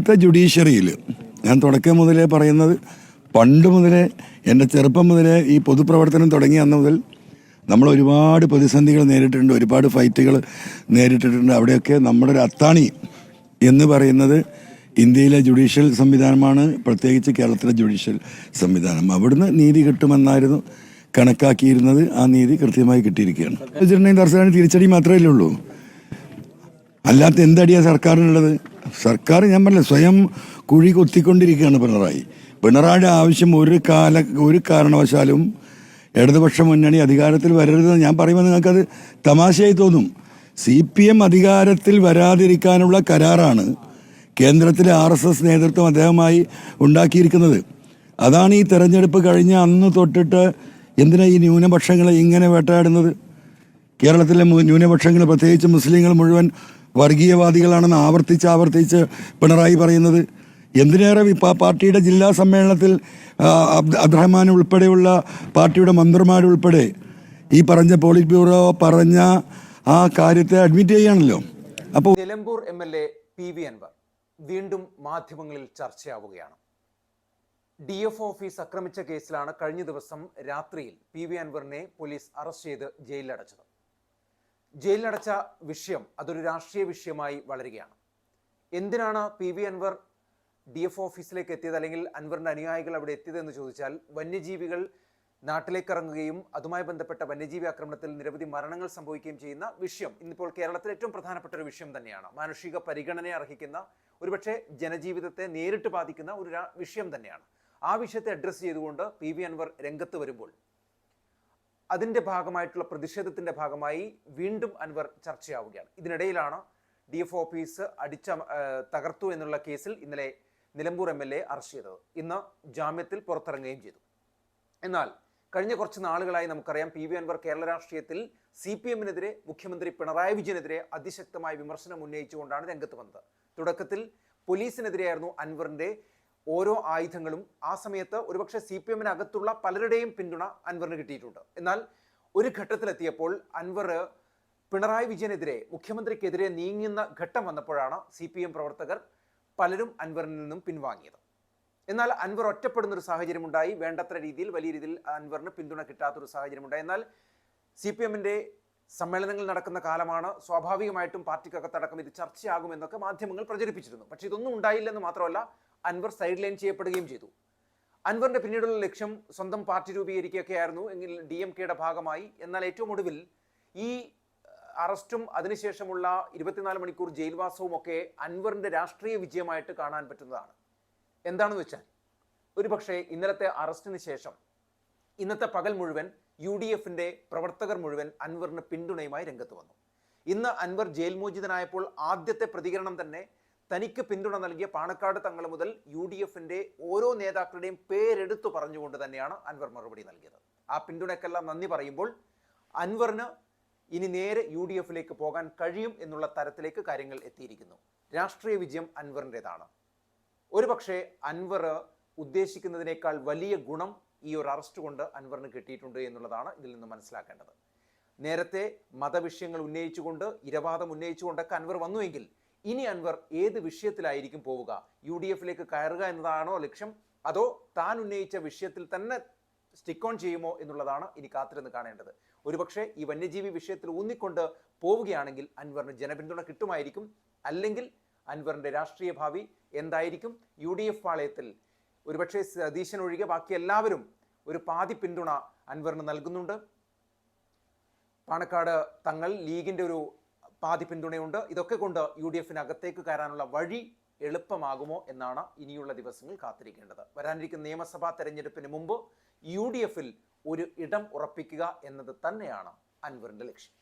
ഇപ്പോഴത്തെ ജുഡീഷ്യറിയിൽ ഞാൻ തുടക്കം മുതലേ പറയുന്നത് പണ്ട് മുതലേ എന്റെ ചെറുപ്പം മുതലേ ഈ പൊതുപ്രവർത്തനം തുടങ്ങിയ അന്ന് മുതൽ നമ്മൾ ഒരുപാട് പ്രതിസന്ധികൾ നേരിട്ടിട്ടുണ്ട് ഒരുപാട് ഫൈറ്റുകൾ നേരിട്ടിട്ടുണ്ട്. അവിടെയൊക്കെ നമ്മുടെ ഒരു അത്താണി എന്ന് പറയുന്നത് ഇന്ത്യയിലെ ജുഡീഷ്യൽ സംവിധാനമാണ് പ്രത്യേകിച്ച് കേരളത്തിലെ ജുഡീഷ്യൽ സംവിധാനം. അവിടുന്ന് നീതി കിട്ടുമെന്നായിരുന്നു കണക്കാക്കിയിരുന്നത്. ആ നീതി കൃത്യമായി കിട്ടിയിരിക്കുകയാണ്. വെച്ചിട്ടുണ്ടെങ്കിൽ ദർശനം തിരിച്ചടി മാത്രമേ ഉള്ളൂ? അല്ലാത്ത എന്തടിയാ സർക്കാരിനുള്ളത്? സർക്കാർ ഞാൻ പറഞ്ഞില്ല സ്വയം കുഴി കൊത്തിക്കൊണ്ടിരിക്കുകയാണ് പിണറായി. പിണറായിയുടെ ആവശ്യം ഒരു കാല ഒരു കാരണവശാലും ഇടതുപക്ഷ മുന്നണി അധികാരത്തിൽ വരരുതെന്ന് ഞാൻ പറയുമ്പോൾ നിങ്ങൾക്കത് തമാശയായി തോന്നും. സി പി എം അധികാരത്തിൽ വരാതിരിക്കാനുള്ള കരാറാണ് കേന്ദ്രത്തിലെ ആർ എസ് എസ് നേതൃത്വം അദ്ദേഹമായി ഉണ്ടാക്കിയിരിക്കുന്നത്. അതാണ് ഈ തെരഞ്ഞെടുപ്പ് കഴിഞ്ഞ അന്ന് തൊട്ടിട്ട് എന്തിനാ ഈ ന്യൂനപക്ഷങ്ങളെ ഇങ്ങനെ വേട്ടയാടുന്നത്? കേരളത്തിലെ ന്യൂനപക്ഷങ്ങൾ പ്രത്യേകിച്ച് മുസ്ലിങ്ങൾ മുഴുവൻ വർഗീയവാദികളാണെന്ന് ആവർത്തിച്ച് ആവർത്തിച്ച് പിണറായി പറയുന്നത്. എന്തിനേറെ പാർട്ടിയുടെ ജില്ലാ സമ്മേളനത്തിൽ അബ്ദുറഹ്മാൻ ഉൾപ്പെടെയുള്ള പാർട്ടിയുടെ മന്ത്രിമാരുൾപ്പെടെ ഈ പറഞ്ഞ പോളിറ്റ് ബ്യൂറോ പറഞ്ഞ ആ കാര്യത്തെ അഡ്മിറ്റ് ചെയ്യാണല്ലോ. അപ്പോൾ Nilambur M L A P V Anvar വീണ്ടും മാധ്യമങ്ങളിൽ ചർച്ചയാവുകയാണ്. ഡി എഫ് ഓഫീസ് ആക്രമിച്ച കേസിലാണ് കഴിഞ്ഞ ദിവസം രാത്രിയിൽ പി വി അൻവറിനെ പോലീസ് അറസ്റ്റ് ചെയ്ത് ജയിലിലടച്ചത്. ജയിലിലടച്ച വിഷയം അതൊരു രാഷ്ട്രീയ വിഷയമായി വളരുകയാണ്. എന്തിനാണ് P V Anvar D F ഓഫീസിലേക്ക് എത്തിയത് അല്ലെങ്കിൽ അൻവറിന്റെ അനുയായികൾ അവിടെ എത്തിയത് എന്ന് ചോദിച്ചാൽ വന്യജീവികൾ നാട്ടിലേക്ക് ഇറങ്ങുകയും അതുമായി ബന്ധപ്പെട്ട വന്യജീവി ആക്രമണത്തിൽ നിരവധി മരണങ്ങൾ സംഭവിക്കുകയും ചെയ്യുന്ന വിഷയം ഇന്നിപ്പോൾ കേരളത്തിൽ ഏറ്റവും പ്രധാനപ്പെട്ട ഒരു വിഷയം തന്നെയാണ്. മാനുഷിക പരിഗണനയെ അർഹിക്കുന്ന ഒരുപക്ഷെ ജനജീവിതത്തെ നേരിട്ട് ബാധിക്കുന്ന ഒരു വിഷയം തന്നെയാണ്. ആ വിഷയത്തെ അഡ്രസ്സ് ചെയ്തുകൊണ്ട് പി വി അൻവർ രംഗത്ത് വരുമ്പോൾ അതിന്റെ ഭാഗമായിട്ടുള്ള പ്രതിഷേധത്തിന്റെ ഭാഗമായി വീണ്ടും അൻവർ ചർച്ചയാവുകയാണ്. ഇതിനിടയിലാണ് ഡി എഫ് ഓഫീസ് അടിച്ച തകർത്തു എന്നുള്ള കേസിൽ ഇന്നലെ Nilambur M L A arrest ചെയ്തത്. ഇന്ന് ജാമ്യത്തിൽ പുറത്തിറങ്ങുകയും ചെയ്തു. എന്നാൽ കഴിഞ്ഞ കുറച്ച് നാളുകളായി നമുക്കറിയാം പി വി അൻവർ കേരള രാഷ്ട്രീയത്തിൽ സി പി എമ്മിനെതിരെ മുഖ്യമന്ത്രി പിണറായി വിജയനെതിരെ അതിശക്തമായ വിമർശനം ഉന്നയിച്ചുകൊണ്ടാണ് രംഗത്ത് വന്നത്. തുടക്കത്തിൽ പോലീസിനെതിരെയായിരുന്നു അൻവറിന്റെ ഓരോ ആയുധങ്ങളും ആ സമയത്ത് ഒരുപക്ഷെ സി പി എമ്മിനകത്തുള്ള പലരുടെയും പിന്തുണ അൻവറിന് കിട്ടിയിട്ടുണ്ട്. എന്നാൽ ഒരു ഘട്ടത്തിലെത്തിയപ്പോൾ അൻവർ പിണറായി വിജയനെതിരെ മുഖ്യമന്ത്രിക്കെതിരെ നീങ്ങുന്ന ഘട്ടം വന്നപ്പോഴാണ് സി പി എം പ്രവർത്തകർ പലരും അൻവറിൽ നിന്നും പിൻവാങ്ങിയത്. എന്നാൽ അൻവർ ഒറ്റപ്പെടുന്ന ഒരു സാഹചര്യം ഉണ്ടായി വേണ്ടത്ര രീതിയിൽ വലിയ രീതിയിൽ അൻവറിന് പിന്തുണ കിട്ടാത്തൊരു സാഹചര്യം ഉണ്ടായി എന്നാൽ സി പി എമ്മിന്റെ സമ്മേളനങ്ങൾ നടക്കുന്ന കാലമാണ്. സ്വാഭാവികമായിട്ടും പാർട്ടിക്കകത്തടക്കം ഇത് ചർച്ചയാകുമെന്നൊക്കെ മാധ്യമങ്ങൾ പ്രചരിപ്പിച്ചിരുന്നു. പക്ഷെ ഇതൊന്നും ഉണ്ടായില്ലെന്ന് മാത്രമല്ല അൻവർ സൈഡ് ലൈൻ ചെയ്യപ്പെടുകയും ചെയ്തു. അൻവറിന്റെ പിന്നീടുള്ള ലക്ഷ്യം സ്വന്തം പാർട്ടി രൂപീകരിക്കുകയൊക്കെയായിരുന്നു. എങ്കിൽ ഡി എം കെയുടെ ഭാഗമായി. എന്നാൽ ഏറ്റവും ഒടുവിൽ ഈ അറസ്റ്റും അതിനുശേഷമുള്ള ഇരുപത്തിനാല് മണിക്കൂർ ജയിൽവാസവും ഒക്കെ അൻവറിന്റെ രാഷ്ട്രീയ വിജയമായിട്ട് കാണാൻ പറ്റുന്നതാണ്. എന്താണെന്ന് വെച്ചാൽ ഒരുപക്ഷെ ഇന്നലത്തെ അറസ്റ്റിന് ശേഷം ഇന്നത്തെ പകൽ മുഴുവൻ യു ഡി എഫിന്റെ പ്രവർത്തകർ മുഴുവൻ അൻവറിന് പിന്തുണയുമായി രംഗത്ത് വന്നു. ഇന്ന് അൻവർ ജയിൽ മോചിതനായപ്പോൾ ആദ്യത്തെ പ്രതികരണം തന്നെ തനിക്ക് പിന്തുണ നൽകിയ പാണക്കാട് തങ്ങൾ മുതൽ യു ഡി എഫിന്റെ ഓരോ നേതാക്കളുടെയും പേരെടുത്തു പറഞ്ഞുകൊണ്ട് തന്നെയാണ് അൻവർ മറുപടി നൽകിയത്. ആ പിന്തുണയ്ക്കെല്ലാം നന്ദി പറയുമ്പോൾ അൻവറിന് ഇനി നേരെ യു ഡി എഫിലേക്ക് പോകാൻ കഴിയും എന്നുള്ള തരത്തിലേക്ക് കാര്യങ്ങൾ എത്തിയിരിക്കുന്നു. രാഷ്ട്രീയ വിജയം അൻവറിന്റെതാണ്. ഒരുപക്ഷെ അൻവർ ഉദ്ദേശിക്കുന്നതിനേക്കാൾ വലിയ ഗുണം ഈ ഒരു അറസ്റ്റ് കൊണ്ട് അൻവറിന് കിട്ടിയിട്ടുണ്ട് എന്നുള്ളതാണ് ഇതിൽ നിന്ന് മനസ്സിലാക്കേണ്ടത്. നേരത്തെ മതവിഷയങ്ങൾ ഉന്നയിച്ചുകൊണ്ട് ഇരവാദം ഉന്നയിച്ചുകൊണ്ടൊക്കെ അൻവർ വന്നുവെങ്കിൽ ഇനി അൻവർ ഏത് വിഷയത്തിലായിരിക്കും പോവുക? യു ഡി എഫിലേക്ക് കയറുക എന്നതാണോ ലക്ഷ്യം? അതോ താൻ ഉന്നയിച്ച വിഷയത്തിൽ തന്നെ സ്റ്റിക്ക് ഓൺ ചെയ്യുമോ എന്നുള്ളതാണ് ഇനി കാത്തിരുന്ന് കാണേണ്ടത്. ഒരുപക്ഷെ ഈ വന്യജീവി വിഷയത്തിൽ ഊന്നിക്കൊണ്ട് പോവുകയാണെങ്കിൽ അൻവറിന് ജനപിന്തുണ കിട്ടുമായിരിക്കും. അല്ലെങ്കിൽ അൻവറിന്റെ രാഷ്ട്രീയ ഭാവി എന്തായിരിക്കും? യു ഡി എഫ് പാളയത്തിൽ ഒരുപക്ഷെ സതീശൻ ഒഴികെ ബാക്കി എല്ലാവരും ഒരു പാതി പിന്തുണ അൻവറിന് നൽകുന്നുണ്ട്. പാണക്കാട് തങ്ങൾ ലീഗിന്റെ ഒരു പാതി പിന്തുണയുണ്ട്. ഇതൊക്കെ കൊണ്ട് യു ഡി എഫിനകത്തേക്ക് കയറാനുള്ള വഴി എളുപ്പമാകുമോ എന്നാണ് ഇനിയുള്ള ദിവസങ്ങൾ കാത്തിരിക്കേണ്ടത്. വരാനിരിക്കുന്ന നിയമസഭാ തെരഞ്ഞെടുപ്പിന് മുമ്പ് യു ഡി എഫിൽ ഒരു ഇടം ഉറപ്പിക്കുക എന്നത് തന്നെയാണ് അൻവറിന്റെ ലക്ഷ്യം.